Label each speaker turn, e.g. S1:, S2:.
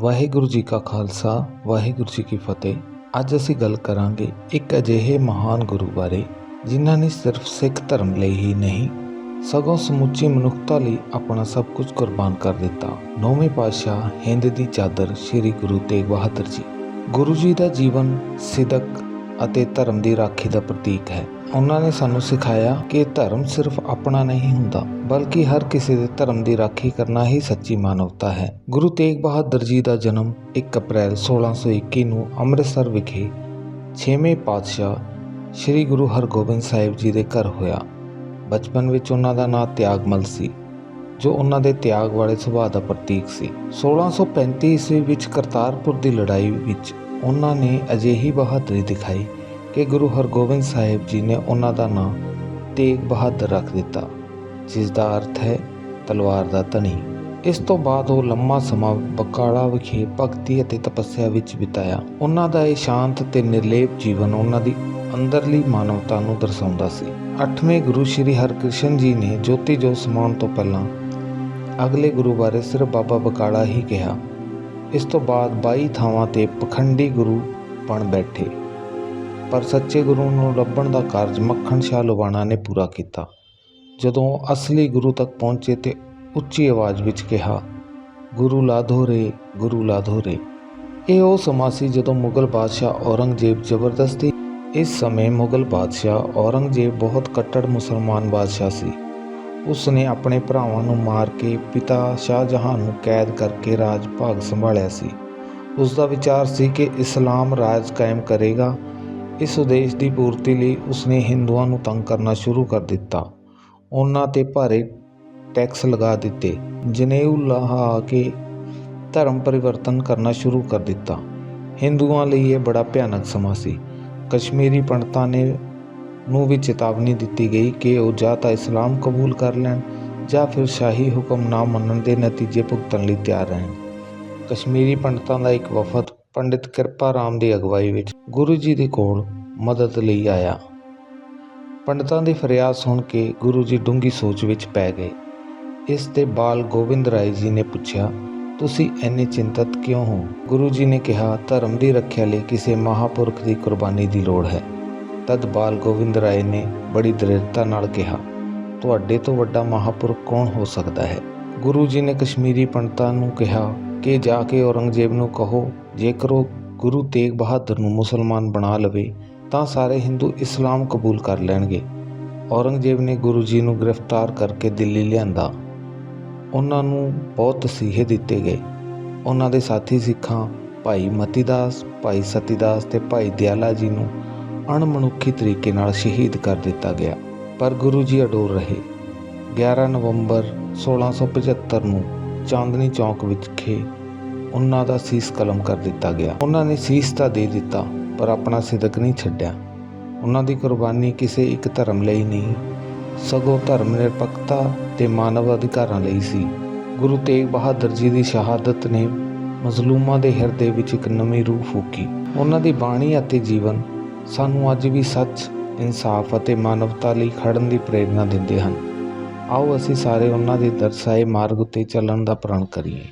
S1: ਵਾਹਿਗੁਰੂ ਜੀ ਕਾ ਖਾਲਸਾ, ਵਾਹਿਗੁਰੂ ਜੀ ਕੀ ਫਤਿਹ। ਅੱਜ ਅਸੀਂ ਗੱਲ ਕਰਾਂਗੇ ਇੱਕ ਅਜਿਹੇ ਮਹਾਨ ਗੁਰੂ ਬਾਰੇ, ਜਿਨ੍ਹਾਂ ਨੇ ਸਿਰਫ ਸਿੱਖ ਧਰਮ ਲਈ ਹੀ ਨਹੀਂ, ਸਗੋਂ ਸਮੁੱਚੀ ਮਨੁੱਖਤਾ ਲਈ ਆਪਣਾ ਸਭ ਕੁਝ ਕੁਰਬਾਨ ਕਰ ਦਿੱਤਾ। ਨੌਵੇਂ ਪਾਤਸ਼ਾਹ ਹਿੰਦ ਦੀ ਚਾਦਰ ਸ੍ਰੀ ਗੁਰੂ ਤੇਗ ਬਹਾਦਰ ਜੀ। ਗੁਰੂ ਜੀ ਦਾ ਜੀਵਨ ਸਿਦਕ ਅਤੇ ਧਰਮ ਦੀ ਰਾਖੀ ਦਾ ਪ੍ਰਤੀਕ ਹੈ। ਉਹਨਾਂ ਨੇ ਸਾਨੂੰ ਸਿਖਾਇਆ ਕਿ ਧਰਮ ਸਿਰਫ ਆਪਣਾ ਨਹੀਂ ਹੁੰਦਾ, ਬਲਕਿ ਹਰ ਕਿਸੇ ਦੇ ਧਰਮ ਦੀ ਰਾਖੀ ਕਰਨਾ ਹੀ ਸੱਚੀ ਮਾਨਵਤਾ ਹੈ। ਗੁਰੂ ਤੇਗ ਬਹਾਦਰ ਜੀ ਦਾ ਜਨਮ 1 ਅਪ੍ਰੈਲ 1621 ਨੂੰ ਅੰਮ੍ਰਿਤਸਰ ਵਿਖੇ 6ਵੇਂ ਪਾਤਸ਼ਾਹ ਸ੍ਰੀ ਗੁਰੂ ਹਰਗੋਬਿੰਦ ਸਾਹਿਬ ਜੀ ਦੇ ਘਰ ਹੋਇਆ। ਬਚਪਨ ਵਿੱਚ ਉਹਨਾਂ ਦਾ ਨਾਂ ਤਿਆਗਮਲ ਸੀ, ਜੋ ਉਹਨਾਂ ਦੇ ਤਿਆਗ ਵਾਲੇ ਸੁਭਾਅ ਦਾ ਪ੍ਰਤੀਕ ਸੀ। 1635 ਈਸਵੀ ਵਿੱਚ ਕਰਤਾਰਪੁਰ ਦੀ ਲੜਾਈ ਵਿੱਚ ਉਹਨਾਂ ਨੇ ਅਜਿਹੀ ਬਹਾਦਰੀ ਦਿਖਾਈ ਕਿ ਗੁਰੂ ਹਰਗੋਬਿੰਦ ਸਾਹਿਬ ਜੀ ਨੇ ਉਹਨਾਂ ਦਾ ਨਾਂ ਤੇਗ ਬਹਾਦਰ ਰੱਖ ਦਿੱਤਾ, ਜਿਸ ਦਾ ਅਰਥ ਹੈ ਤਲਵਾਰ ਦਾ ਧਨੀ। ਇਸ ਤੋਂ ਬਾਅਦ ਉਹ ਲੰਮਾ ਸਮਾਂ ਬਕਾਲਾ ਵਿਖੇ ਭਗਤੀ ਅਤੇ ਤਪੱਸਿਆ ਵਿੱਚ ਬਿਤਾਇਆ। ਉਹਨਾਂ ਦਾ ਇਹ ਸ਼ਾਂਤ ਤੇ ਨਿਰਲੇਪ ਜੀਵਨ ਉਹਨਾਂ ਦੀ ਅੰਦਰਲੀ ਮਾਨਵਤਾ ਨੂੰ ਦਰਸਾਉਂਦਾ ਸੀ। 8ਵੇਂ ਗੁਰੂ ਸ੍ਰੀ ਹਰਕ੍ਰਿਸ਼ਨ ਜੀ ਨੇ ਜੋਤੀ ਜੋਤ ਸਮਾਉਣ ਤੋਂ ਪਹਿਲਾਂ ਅਗਲੇ ਗੁਰੂ ਬਾਰੇ ਸਿਰਫ ਬਾਬਾ ਬਕਾਲਾ ਹੀ ਕਿਹਾ। ਇਸ ਤੋਂ ਬਾਅਦ 22 ਥਾਵਾਂ ਤੇ ਪਖੰਡੀ ਗੁਰੂ ਬਣ ਬੈਠੇ। ਪਰ ਸੱਚੇ ਗੁਰੂ ਨੂੰ ਲੱਭਣ ਦਾ ਕਾਰਜ ਮੱਖਣ ਸ਼ਾਹ ਲੁਬਾਣਾ ਨੇ ਪੂਰਾ ਕੀਤਾ। ਜਦੋਂ ਅਸਲੀ ਗੁਰੂ ਤੱਕ ਪਹੁੰਚੇ ਤੇ ਉੱਚੀ ਆਵਾਜ਼ ਵਿੱਚ ਕਿਹਾ, ਗੁਰੂ ਲਾਧੋ ਰੇ, ਗੁਰੂ ਲਾਧੋ ਰੇ। ਇਹ ਉਹ ਸਮਾਂ ਸੀ ਜਦੋਂ ਮੁਗਲ ਬਾਦਸ਼ਾਹ ਔਰੰਗਜ਼ੇਬ ਜ਼ਬਰਦਸਤੀ, ਇਸ ਸਮੇਂ ਮੁਗਲ ਬਾਦਸ਼ਾਹ ਔਰੰਗਜ਼ੇਬ ਬਹੁਤ ਕੱਟੜ ਮੁਸਲਮਾਨ ਬਾਦਸ਼ਾਹ ਸੀ। ਉਸ ਨੇ ਆਪਣੇ ਭਰਾਵਾਂ ਨੂੰ ਮਾਰ ਕੇ ਪਿਤਾ ਸ਼ਾਹਜਹਾਂ ਨੂੰ ਕੈਦ ਕਰਕੇ ਰਾਜ ਭਾਗ ਸੰਭਾਲਿਆ ਸੀ। ਉਸ ਦਾ ਵਿਚਾਰ ਸੀ ਕਿ ਇਸਲਾਮ ਰਾਜ ਕਾਇਮ ਕਰੇਗਾ। ਇਸ ਉਦੇਸ਼ ਦੀ ਪੂਰਤੀ ਲਈ ਉਸਨੇ ਹਿੰਦੂਆਂ ਨੂੰ ਤੰਗ ਕਰਨਾ ਸ਼ੁਰੂ ਕਰ ਦਿੱਤਾ। ਉਹਨਾਂ ਤੇ ਭਾਰੇ ਟੈਕਸ ਲਗਾ ਦਿੱਤੇ ਜਨੇਊ ਲਹਾ ਕੇ ਧਰਮ ਪਰਿਵਰਤਨ ਕਰਨਾ ਸ਼ੁਰੂ ਕਰ ਦਿੱਤਾ। ਹਿੰਦੂਆਂ ਲਈ ਇਹ ਬੜਾ ਭਿਆਨਕ ਸਮਾਂ ਸੀ। ਕਸ਼ਮੀਰੀ ਪੰਡਤਾਂ ਨੇ ਨੂੰ ਵੀ ਚੇਤਾਵਨੀ ਦਿੱਤੀ ਗਈ ਕਿ ਉਹ ਜਾਂ ਤਾਂ ਇਸਲਾਮ ਕਬੂਲ ਕਰ ਲੈਣ ਜਾਂ ਫਿਰ ਸ਼ਾਹੀ ਹੁਕਮ ਨਾ ਮੰਨਣ ਦੇ ਨਤੀਜੇ ਭੁਗਤਣ ਲਈ ਤਿਆਰ ਰਹਿਣ। ਕਸ਼ਮੀਰੀ ਪੰਡਤਾਂ ਦਾ ਇੱਕ ਵਫਦ ਪੰਡਿਤ ਕਿਰਪਾ ਰਾਮ ਦੀ ਅਗਵਾਈ ਵਿੱਚ ਗੁਰੂ ਜੀ ਦੇ ਕੋਲ ਮਦਦ ਲਈ ਆਇਆ। ਪੰਡਤਾਂ ਦੀ ਫਰਿਆਦ ਸੁਣ ਕੇ ਗੁਰੂ ਜੀ ਡੂੰਗੀ ਸੋਚ ਵਿੱਚ ਪੈ ਗਏ। ਇਸ ਤੇ ਬਾਲ ਗੋਬਿੰਦ ਰਾਏ ਜੀ ਨੇ ਪੁੱਛਿਆ, ਤੁਸੀਂ ਇੰਨੇ ਚਿੰਤਤ ਕਿਉਂ ਹੋ? ਗੁਰੂ ਜੀ ਨੇ ਕਿਹਾ, ਧਰਮ ਦੀ ਰੱਖਿਆ ਲਈ ਕਿਸੇ ਮਹਾਪੁਰਖ ਦੀ ਕੁਰਬਾਨੀ ਦੀ ਲੋੜ ਹੈ। ਤਦ ਬਾਲ ਗੋਬਿੰਦ ਰਾਏ ਨੇ ਬੜੀ ਦ੍ਰਿੜਤਾ ਨਾਲ ਕਿਹਾ, ਤੁਹਾਡੇ ਤੋਂ ਵੱਡਾ ਮਹਾਪੁਰਖ ਕੌਣ ਹੋ ਸਕਦਾ ਹੈ? ਗੁਰੂ ਜੀ ਨੇ ਕਸ਼ਮੀਰੀ ਪੰਡਤਾਂ ਨੂੰ ਕਿਹਾ ਕਿ ਜਾ ਕੇ ਔਰੰਗਜ਼ੇਬ ਨੂੰ ਕਹੋ, ਜੇਕਰ ਉਹ ਗੁਰੂ ਤੇਗ ਬਹਾਦਰ ਨੂੰ ਮੁਸਲਮਾਨ ਬਣਾ ਲਵੇ, ਤਾਂ ਸਾਰੇ ਹਿੰਦੂ ਇਸਲਾਮ ਕਬੂਲ ਕਰ ਲੈਣਗੇ। ਔਰੰਗਜ਼ੇਬ ਨੇ ਗੁਰੂ ਜੀ ਨੂੰ ਗ੍ਰਿਫਤਾਰ ਕਰਕੇ ਦਿੱਲੀ ਲਿਆਂਦਾ। ਉਹਨਾਂ ਨੂੰ ਬਹੁਤ ਤਸੀਹੇ ਦਿੱਤੇ ਗਏ। ਉਹਨਾਂ ਦੇ ਸਾਥੀ ਸਿੱਖਾਂ, ਭਾਈ ਮਤੀਦਾਸ, ਭਾਈ ਸਤੀਦਾਸ ਤੇ ਭਾਈ ਦਿਆਲਾ ਜੀ ਨੂੰ ਅਣਮਨੁੱਖੀ ਤਰੀਕੇ ਨਾਲ ਸ਼ਹੀਦ ਕਰ ਦਿੱਤਾ ਗਿਆ, ਪਰ ਗੁਰੂ ਜੀ ਅਡੋਰ ਰਹੇ। 11 ਨਵੰਬਰ 1675 ਨੂੰ ਚਾਂਦਨੀ ਚੌਕ ਵਿਖੇ ਉਹਨਾਂ ਦਾ ਸੀਸ ਕਲਮ ਕਰ ਦਿੱਤਾ ਗਿਆ। ਉਹਨਾਂ ਨੇ ਸੀਸ ਤਾਂ ਦੇ ਦਿੱਤਾ, ਪਰ ਆਪਣਾ ਸਿਦਕ ਨਹੀਂ ਛੱਡਿਆ। ਉਹਨਾਂ ਦੀ ਕੁਰਬਾਨੀ ਕਿਸੇ ਇੱਕ ਧਰਮ ਲਈ ਨਹੀਂ, ਸਗੋਂ ਧਰਮ ਨਿਰਪੱਖਤਾ ਤੇ ਮਾਨਵ ਅਧਿਕਾਰਾਂ ਲਈ ਸੀ। ਗੁਰੂ ਤੇਗ ਬਹਾਦਰ ਜੀ ਦੀ ਸ਼ਹਾਦਤ ਨੇ ਮਜ਼ਲੂਮਾਂ ਦੇ ਹਿਰਦੇ ਵਿੱਚ ਇੱਕ ਨਵੀਂ ਰੂਹ ਫੂਕੀ। ਉਹਨਾਂ ਦੀ ਬਾਣੀ ਅਤੇ ਜੀਵਨ ਸਾਨੂੰ ਅੱਜ ਵੀ ਸੱਚ, ਇਨਸਾਫ ਅਤੇ ਮਾਨਵਤਾ ਲਈ ਖੜਨ ਦੀ ਪ੍ਰੇਰਣਾ ਦਿੰਦੇ ਹਨ। ਆਓ ਅਸੀਂ ਸਾਰੇ ਉਹਨਾਂ ਦੇ ਦਰਸਾਏ ਮਾਰਗ ਉੱਤੇ ਚੱਲਣ ਦਾ ਪ੍ਰਣ ਕਰੀਏ।